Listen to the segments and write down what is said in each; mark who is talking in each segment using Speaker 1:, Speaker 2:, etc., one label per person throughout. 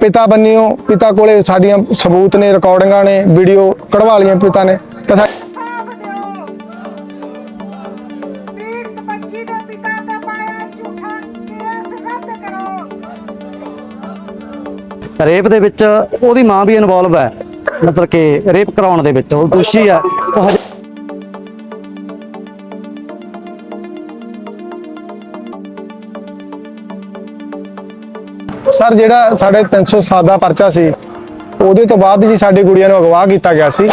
Speaker 1: ਪਿਤਾ ਬੰਨਿਓ, ਪਿਤਾ ਕੋਲੇ ਸਾਡੀਆਂ ਸਬੂਤ ਨੇ ਰਿਕਾਰਡਿੰਗਾਂ ਨੇ ਵੀਡੀਓ ਕਢਵਾ ਲਈਆਂ ਪਿਤਾ ਨੇ, ਤਾਂ
Speaker 2: ਰੇਪ ਦੇ ਵਿੱਚ ਉਹਦੀ ਮਾਂ ਵੀ ਇਨਵੋਲਵ ਹੈ, ਮਤਲਬ ਕਿ ਰੇਪ ਕਰਾਉਣ ਦੇ ਵਿੱਚ, ਉਹ ਦੋਸ਼ੀ ਹੈ।
Speaker 1: ਸਰ, ਜਿਹੜਾ ਸਾਡੇ 307 ਦਾ ਪਰਚਾ ਸੀ, ਉਹਦੇ ਤੋਂ ਬਾਅਦ ਜੀ ਸਾਡੀ ਗੁੜੀਆ ਨੂੰ ਅਗਵਾ ਕੀਤਾ ਗਿਆ ਸੀ।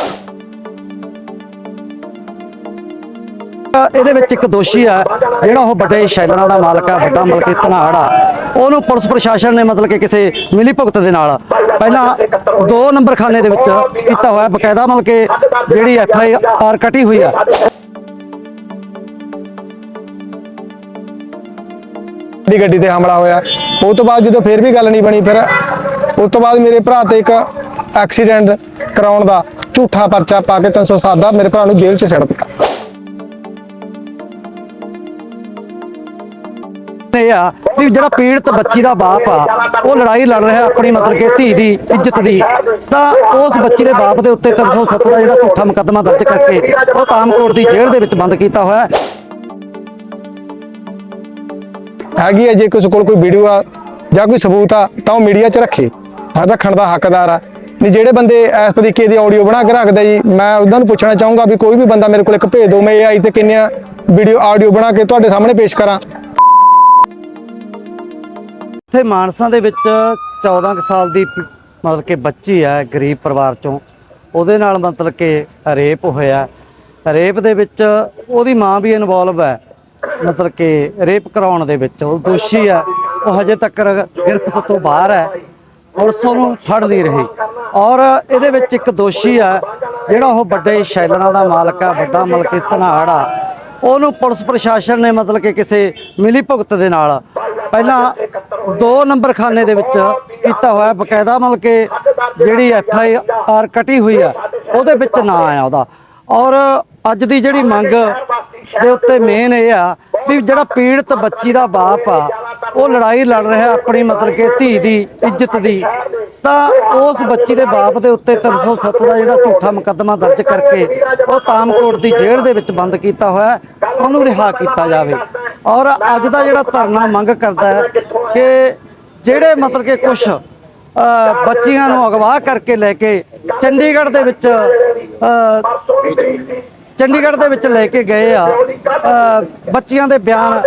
Speaker 2: ਇਹਦੇ ਵਿੱਚ ਇੱਕ ਦੋਸ਼ੀ ਆ, ਜਿਹੜਾ ਉਹ ਵੱਡੇ ਸ਼ੈਲਰਾਂ ਦਾ ਮਾਲਕ ਆ, ਵੱਡਾ ਮਲਕੀ ਧਨਾੜ ਆ। ਉਹਨੂੰ ਪੁਲਿਸ ਪ੍ਰਸ਼ਾਸਨ ਨੇ ਮਤਲਬ ਕਿ ਕਿਸੇ ਮਿਲੀ ਭੁਗਤ ਦੇ ਨਾਲ ਪਹਿਲਾਂ ਦੋ ਨੰਬਰ ਖਾਨੇ ਦੇ ਵਿੱਚ ਕੀਤਾ ਹੋਇਆ ਬਕਾਇਦਾ ਮਤਲਬ ਕਿ ਜਿਹੜੀ ਐਫ ਆਈ ਆਰ ਕੱਟੀ ਹੋਈ ਆ।
Speaker 1: ਦੀ ਗੱਡੀ ਤੇ ਹਮਲਾ ਹੋਇਆ। ਉਹ ਤੋਂ ਬਾਅਦ ਜਦੋਂ ਫਿਰ ਵੀ ਗੱਲ ਨਹੀਂ ਬਣੀ, ਫਿਰ ਉਸ ਤੋਂ ਬਾਅਦ ਮੇਰੇ ਭਰਾ ਤੇ ਇੱਕ ਐਕਸੀਡੈਂਟ ਕਰਾਉਣ ਦਾ ਝੂਠਾ ਪਰਚਾ ਪਾ ਕੇ 307 ਦਾ ਮੇਰੇ ਭਰਾ ਨੂੰ ਜੇਲ੍ਹ 'ਚ ਸਿੱਟ ਦਿੱਤਾ।
Speaker 2: ਇਹ ਆ ਵੀ ਜਿਹੜਾ ਪੀੜਤ ਬੱਚੀ ਦਾ ਬਾਪ ਆ, ਉਹ ਲੜਾਈ ਲੜ ਰਿਹਾ ਆਪਣੀ ਮਤਲਬ ਕਿ ਧੀ ਦੀ, ਇੱਜ਼ਤ ਦੀ। ਤਾਂ ਉਸ ਬੱਚੀ ਦੇ ਬਾਪ ਦੇ ਉੱਤੇ 307 ਦਾ ਜਿਹੜਾ ਝੂਠਾ ਮੁਕੱਦਮਾ ਦਰਜ ਕਰਕੇ ਉਹ ਤਾਮਕੋਟ ਦੀ ਜੇਲ੍ਹ ਦੇ ਵਿੱਚ ਬੰਦ ਕੀਤਾ ਹੋਇਆ। ਹੈ
Speaker 1: ਹੈਗੀ ਹੈ ਜੇ ਕਿਸੇ ਕੋਲ ਕੋਈ ਵੀਡੀਓ ਆ ਜਾਂ ਕੋਈ ਸਬੂਤ ਆ, ਤਾਂ ਉਹ ਮੀਡੀਆ 'ਚ ਰੱਖੇ। ਰੱਖਣ ਦਾ ਹੱਕਦਾਰ ਆ। ਨਹੀਂ ਜਿਹੜੇ ਬੰਦੇ ਇਸ ਤਰੀਕੇ ਦੀ ਆਡੀਓ ਬਣਾ ਕੇ ਰੱਖਦੇ ਜੀ, ਮੈਂ ਉਹਨਾਂ ਨੂੰ ਪੁੱਛਣਾ ਚਾਹੂੰਗਾ ਵੀ ਕੋਈ ਵੀ ਬੰਦਾ ਮੇਰੇ ਕੋਲ ਇੱਕ ਭੇਜ ਦਿਓ ਮੈਂ AI ਤੇ ਕਿੰਨੀਆਂ ਵੀਡੀਓ ਆਡੀਓ ਬਣਾ ਕੇ ਤੁਹਾਡੇ ਸਾਹਮਣੇ ਪੇਸ਼ ਕਰਾਂ।
Speaker 2: ਇੱਥੇ ਮਾਨਸਾ ਦੇ ਵਿੱਚ 14 ਕੁ ਸਾਲ ਦੀ ਮਤਲਬ ਕਿ ਬੱਚੀ ਹੈ ਗਰੀਬ ਪਰਿਵਾਰ ਚੋਂ। ਉਹਦੇ ਨਾਲ ਮਤਲਬ ਕਿ ਰੇਪ ਹੋਇਆ। ਰੇਪ ਦੇ ਵਿੱਚ ਉਹਦੀ ਮਾਂ ਵੀ ਇਨਵੋਲਵ ਹੈ ਮਤਲਬ ਕਿ ਰੇਪ ਕਰਾਉਣ ਦੇ ਵਿੱਚ ਉਹ ਦੋਸ਼ੀ ਹੈ ਉਹ ਹਜੇ ਤੱਕ ਗ੍ਰਿਫਤ ਤੋਂ ਬਾਹਰ ਹੈ। ਪੁਲਿਸ ਉਹਨੂੰ ਫੜ ਨਹੀਂ ਰਹੀ। ਔਰ ਇਹਦੇ ਵਿੱਚ ਇੱਕ ਦੋਸ਼ੀ ਹੈ ਜਿਹੜਾ ਉਹ ਵੱਡੇ ਸ਼ੈਲਰਾਂ ਦਾ ਮਾਲਕ ਆ, ਵੱਡਾ ਮਲਕੀ ਧਨਾੜ ਆ। ਉਹਨੂੰ ਪੁਲਿਸ ਪ੍ਰਸ਼ਾਸਨ ਨੇ ਮਤਲਬ ਕਿ ਕਿਸੇ ਮਿਲੀ ਭੁਗਤ ਦੇ ਨਾਲ ਪਹਿਲਾਂ ਦੋ ਨੰਬਰ ਖਾਨੇ ਦੇ ਵਿੱਚ ਕੀਤਾ ਹੋਇਆ ਬਕਾਇਦਾ ਮਤਲਬ ਕਿ ਜਿਹੜੀ ਐਫ ਆਈ ਆਰ ਕਟੀ ਹੋਈ ਆ, ਉਹਦੇ ਵਿੱਚ ਨਾਂ ਆਇਆ ਉਹਦਾ। ਔਰ ਅੱਜ ਦੀ ਜਿਹੜੀ ਮੰਗ ਦੇ ਉੱਤੇ ਮੇਨ ਇਹ ਆ ਵੀ ਜਿਹੜਾ ਪੀੜਤ ਬੱਚੀ ਦਾ ਬਾਪ ਆ, ਉਹ ਲੜਾਈ ਲੜ ਰਿਹਾ ਆਪਣੀ ਮਤਲਬ ਕਿ ਧੀ ਦੀ, ਇੱਜ਼ਤ ਦੀ। ਤਾਂ ਉਸ ਬੱਚੀ ਦੇ ਬਾਪ ਦੇ ਉੱਤੇ 307 ਦਾ ਜਿਹੜਾ ਝੂਠਾ ਮੁਕੱਦਮਾ ਦਰਜ ਕਰਕੇ ਉਹ ਤਾਮਕੋਟ ਦੀ ਜੇਲ੍ਹ ਦੇ ਵਿੱਚ ਬੰਦ ਕੀਤਾ ਹੋਇਆ ਉਹਨੂੰ ਰਿਹਾ ਕੀਤਾ ਜਾਵੇ। ਔਰ ਅੱਜ ਦਾ ਜਿਹੜਾ ਧਰਨਾ ਮੰਗ ਕਰਦਾ ਹੈ ਕਿ ਜਿਹੜੇ ਮਤਲਬ ਕਿ ਕੁਝ ਬੱਚੀਆਂ ਨੂੰ ਅਗਵਾ ਕਰਕੇ ਲੈ ਕੇ ਚੰਡੀਗੜ੍ਹ ਦੇ ਵਿੱਚ ਚੰਡੀਗੜ੍ਹ ਦੇ ਵਿੱਚ ਲੈ ਕੇ ਗਏ ਆ ਬੱਚਿਆਂ ਦੇ ਬਿਆਨ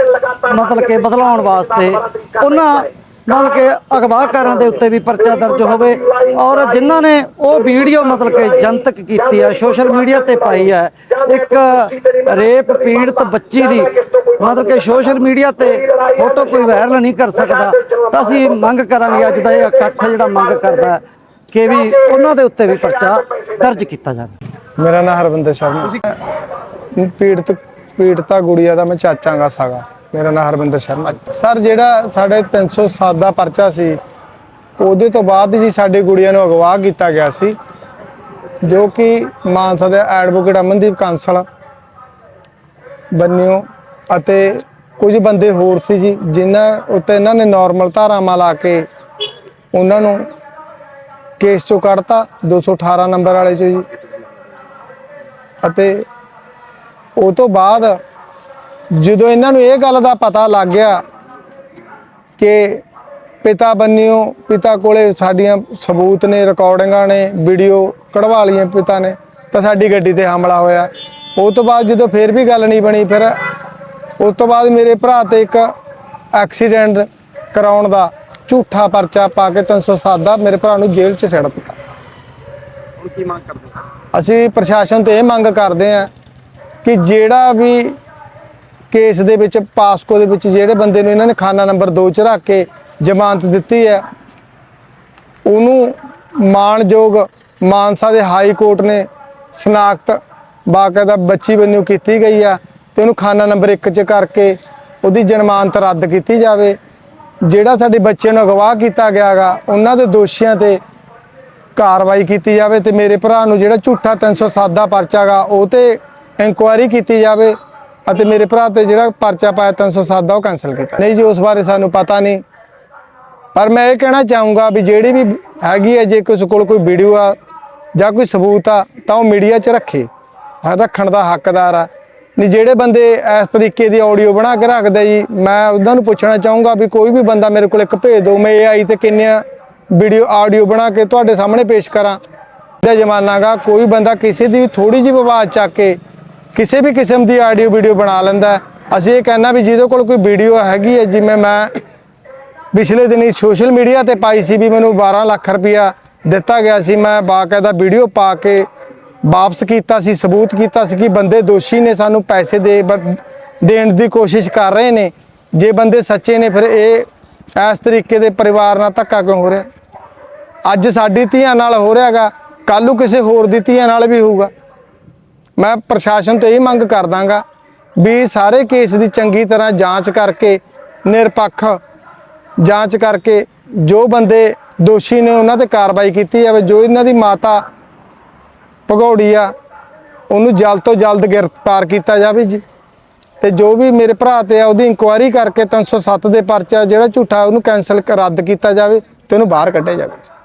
Speaker 2: ਮਤਲਬ ਕਿ ਬਦਲਾਉਣ ਵਾਸਤੇ। ਉਹਨਾਂ ਮਤਲਬ ਕਿ ਅਗਵਾਕਾਰਾਂ ਦੇ ਉੱਤੇ ਵੀ ਪਰਚਾ ਦਰਜ ਹੋਵੇ ਔਰ ਜਿਨ੍ਹਾਂ ਨੇ ਉਹ ਵੀਡੀਓ ਮਤਲਬ ਕਿ ਜਨਤਕ ਕੀਤੀ ਹੈ ਸੋਸ਼ਲ ਮੀਡੀਆ ਤੇ ਪਾਈ ਹੈ ਇੱਕ ਰੇਪ ਪੀੜਤ ਬੱਚੀ ਦੀ ਮਤਲਬ ਕਿ ਸੋਸ਼ਲ ਮੀਡੀਆ ਤੇ ਫੋਟੋ ਕੋਈ ਵਾਇਰਲ ਨਹੀਂ ਕਰ ਸਕਦਾ, ਤਾਂ ਅਸੀਂ ਮੰਗ ਕਰਾਂਗੇ ਅੱਜ ਦਾ ਇਹ ਇਕੱਠ ਜਿਹੜਾ ਮੰਗ ਕਰਦਾ, ਕਿ ਵੀ ਉਹਨਾਂ ਦੇ ਉੱਤੇ ਵੀ ਪਰਚਾ ਦਰਜ ਕੀਤਾ ਜਾਵੇ।
Speaker 1: ਮੇਰਾ ਨਾਮ ਹਰਵਿੰਦਰ ਸ਼ਰਮਾ। ਤੁਸੀਂ ਪੀੜਤ ਪੀੜਤਾ ਗੁੜੀਆ ਦਾ ਮੈਂ ਚਾਚਾਂਗਾ ਸਾਗਾ। ਮੇਰਾ ਨਾਮ ਹਰਵਿੰਦਰ ਸ਼ਰਮਾ। ਸਰ ਜਿਹੜਾ ਸਾਡੇ 307 ਦਾ ਪਰਚਾ ਸੀ ਉਹਦੇ ਤੋਂ ਬਾਅਦ ਜੀ ਸਾਡੀ ਗੁੜੀਆ ਨੂੰ ਅਗਵਾ ਕੀਤਾ ਗਿਆ ਸੀ ਜੋ ਕਿ ਮਾਨਸਾ ਦੇ ਐਡਵੋਕੇਟ ਅਮਨਦੀਪ ਕਾਂਸਲ ਬੰਨਿਓ ਅਤੇ ਕੁਝ ਬੰਦੇ ਹੋਰ ਸੀ ਜੀ ਜਿਨ੍ਹਾਂ ਉੱਤੇ ਇਹਨਾਂ ਨੇ ਨਾਰਮਲ ਧਾਰਾਵਾਂ ਲਾ ਕੇ ਉਹਨਾਂ ਨੂੰ ਕੇਸ ਚੋਂ ਕੱਢਤਾ 218 ਨੰਬਰ ਵਾਲੇ ਚੋਂ ਜੀ। ਅਤੇ ਉਹ ਤੋਂ ਬਾਅਦ ਜਦੋਂ ਇਹਨਾਂ ਨੂੰ ਇਹ ਗੱਲ ਦਾ ਪਤਾ ਲੱਗ ਗਿਆ ਕਿ ਪਿਤਾ ਬੰਨਿਓ, ਪਿਤਾ ਕੋਲੇ ਸਾਡੀਆਂ ਸਬੂਤ ਨੇ, ਰਿਕਾਰਡਿੰਗਾਂ ਨੇ, ਵੀਡੀਓ ਕਢਵਾ ਲਈਆਂ ਪਿਤਾ ਨੇ, ਤਾਂ ਸਾਡੀ ਗੱਡੀ ਤੇ ਹਮਲਾ ਹੋਇਆ। ਉਹ ਤੋਂ ਬਾਅਦ ਜਦੋਂ ਫਿਰ ਵੀ ਗੱਲ ਨਹੀਂ ਬਣੀ, ਫਿਰ ਉਸ ਤੋਂ ਬਾਅਦ ਮੇਰੇ ਭਰਾ ਤੇ ਇੱਕ ਐਕਸੀਡੈਂਟ ਕਰਾਉਣ ਦਾ ਝੂਠਾ ਪਰਚਾ ਪਾ ਕੇ 307 ਦਾ ਮੇਰੇ ਭਰਾ ਨੂੰ ਜੇਲ੍ਹ 'ਚ ਸਿੱਟ ਦਿੱਤਾ। ਅਸੀਂ ਪ੍ਰਸ਼ਾਸਨ ਤੋਂ ਇਹ ਮੰਗ ਕਰਦੇ ਹਾਂ ਕਿ ਜਿਹੜਾ ਵੀ ਕੇਸ ਦੇ ਵਿੱਚ ਪਾਸਕੋ ਦੇ ਵਿੱਚ ਜਿਹੜੇ ਬੰਦੇ ਨੂੰ ਇਹਨਾਂ ਨੇ ਖਾਨਾ ਨੰਬਰ 2 ਚ ਰੱਖ ਕੇ ਜ਼ਮਾਨਤ ਦਿੱਤੀ ਹੈ, ਉਹਨੂੰ ਮਾਣਯੋਗ ਮਾਨਸਾ ਦੇ ਹਾਈ ਕੋਰਟ ਨੇ ਸਨਾਖਤ ਬਾਕਾਇਦਾ ਬੱਚੀ ਬੰਨਿਓ ਕੀਤੀ ਗਈ ਆ ਤੇ ਉਹਨੂੰ ਖਾਨਾ ਨੰਬਰ 1 ਚ ਕਰਕੇ ਉਹਦੀ ਜ਼ਮਾਨਤ ਰੱਦ ਕੀਤੀ ਜਾਵੇ। ਜਿਹੜਾ ਸਾਡੇ ਬੱਚੇ ਨੂੰ ਅਗਵਾ ਕੀਤਾ ਗਿਆਗਾ, ਉਹਨਾਂ ਦੇ ਦੋਸ਼ੀਆਂ ਤੇ ਕਾਰਵਾਈ ਕੀਤੀ ਜਾਵੇ ਤੇ ਮੇਰੇ ਭਰਾ ਨੂੰ ਜਿਹੜਾ ਝੂਠਾ 307 ਦਾ ਪਰਚਾ ਗਾ ਉਹ ਤੇ ਇਨਕੁਆਇਰੀ ਕੀਤੀ ਜਾਵੇ ਅਤੇ ਮੇਰੇ ਭਰਾ ਤੇ ਜਿਹੜਾ ਪਰਚਾ ਪਾਇਆ 307 ਦਾ ਉਹ ਕੈਨਸਲ ਕੀਤਾ। ਨਹੀਂ ਜੀ, ਉਸ ਬਾਰੇ ਸਾਨੂੰ ਪਤਾ ਨਹੀਂ। ਪਰ ਮੈਂ ਇਹ ਕਹਿਣਾ ਚਾਹੂੰਗਾ ਵੀ ਜਿਹੜੀ ਵੀ ਹੈਗੀ ਹੈ, ਜੇ ਕਿਸੇ ਕੋਲ ਕੋਈ ਵੀਡੀਓ ਆ ਜਾਂ ਕੋਈ ਸਬੂਤ ਆ, ਤਾਂ ਉਹ ਮੀਡੀਆ 'ਚ ਰੱਖੇ। ਰੱਖਣ ਦਾ ਹੱਕਦਾਰ ਆ। ਨਹੀਂ, ਜਿਹੜੇ ਬੰਦੇ ਇਸ ਤਰੀਕੇ ਦੀ ਆਡੀਓ ਬਣਾ ਕੇ ਰੱਖਦੇ ਜੀ, ਮੈਂ ਉਹਨਾਂ ਨੂੰ ਪੁੱਛਣਾ ਚਾਹੂੰਗਾ ਵੀ ਕੋਈ ਵੀ ਬੰਦਾ ਮੇਰੇ ਕੋਲ ਇੱਕ ਭੇਜ ਦਿਓ ਮੈਂ AI ਤੇ ਕਿੰਨੀਆਂ ਵੀਡੀਓ, ਆਡੀਓ ਬਣਾ ਕੇ ਤੁਹਾਡੇ ਸਾਹਮਣੇ ਪੇਸ਼ ਕਰਾਂ। ਦਾ ਜ਼ਮਾਨਾ ਗਾ, ਕੋਈ ਬੰਦਾ ਕਿਸੇ ਦੀ ਵੀ ਥੋੜੀ ਜਿਹੀ ਆਵਾਜ਼ ਚੱਕ ਕੇ ਕਿਸੇ ਵੀ ਕਿਸਮ ਦੀ ਆਡੀਓ ਵੀਡੀਓ ਬਣਾ ਲੈਂਦਾ ਅਸੀਂ ਇਹ ਕਹਿਣਾ ਵੀ ਜਿਹਦੇ ਕੋਲ ਕੋਈ ਵੀਡੀਓ ਹੈਗੀ ਹੈ, ਜਿਵੇਂ ਮੈਂ ਪਿਛਲੇ ਦਿਨੀ ਸੋਸ਼ਲ ਮੀਡੀਆ ਤੇ ਪਾਈ ਸੀ ਵੀ ਮੈਨੂੰ 12 ਲੱਖ ਰੁਪਇਆ ਦਿੱਤਾ ਗਿਆ ਸੀ। ਮੈਂ ਬਾਕਾਇਦਾ ਵੀਡੀਓ ਪਾ ਕੇ ਵਾਪਸ ਕੀਤਾ ਸੀ, ਸਬੂਤ ਕੀਤਾ ਸੀ ਕਿ ਬੰਦੇ ਦੋਸ਼ੀ ਨੇ ਸਾਨੂੰ ਪੈਸੇ ਦੇ ਬ- ਦੇਣ ਦੀ ਕੋਸ਼ਿਸ਼ ਕਰ ਰਹੇ ਨੇ। ਜੇ ਬੰਦੇ ਸੱਚੇ ਨੇ, ਫਿਰ ਇਹ ਇਸ ਤਰੀਕੇ ਦੇ ਪਰਿਵਾਰ ਨਾਲ ਧੱਕਾ ਕਿਉਂ ਹੋ ਰਿਹਾ? ਅੱਜ ਸਾਡੀ ਧੀਆਂ ਨਾਲ ਹੋ ਰਿਹਾਗਾ ਕੱਲ ਨੂੰ ਕਿਸੇ ਹੋਰ ਦੀ ਧੀਆਂ ਨਾਲ ਵੀ ਹੋਊਗਾ। ਮੈਂ ਪ੍ਰਸ਼ਾਸਨ ਤੋਂ ਇਹ ਮੰਗ ਕਰਦਾਗਾ ਵੀ ਸਾਰੇ ਕੇਸ ਦੀ ਚੰਗੀ ਤਰ੍ਹਾਂ ਜਾਂਚ ਕਰਕੇ, ਨਿਰਪੱਖ ਜਾਂਚ ਕਰਕੇ ਜੋ ਬੰਦੇ ਦੋਸ਼ੀ ਨੇ ਉਹਨਾਂ ਤੇ ਕਾਰਵਾਈ ਕੀਤੀ ਜਾਵੇ, ਜੋ ਇਹਨਾਂ ਦੀ ਮਾਤਾ ਭਗੌੜੀ ਆ, ਉਹਨੂੰ ਜਲਦ ਤੋਂ ਜਲਦ ਗ੍ਰਿਫਤਾਰ ਕੀਤਾ ਜਾਵੇ ਜੀ। ਤੇ ਜੋ ਵੀ ਮੇਰੇ ਭਰਾ ਤੇ ਆ, ਉਹਦੀ ਇਨਕੁਆਇਰੀ ਕਰਕੇ 307 ਦੇ ਪਰਚਾ ਜਿਹੜਾ ਝੂਠਾ, ਉਹਨੂੰ ਕੈਨਸਲ ਰੱਦ ਕੀਤਾ ਜਾਵੇ ਤੇ ਉਹਨੂੰ ਬਾਹਰ ਕੱਢਿਆ ਜਾਵੇ।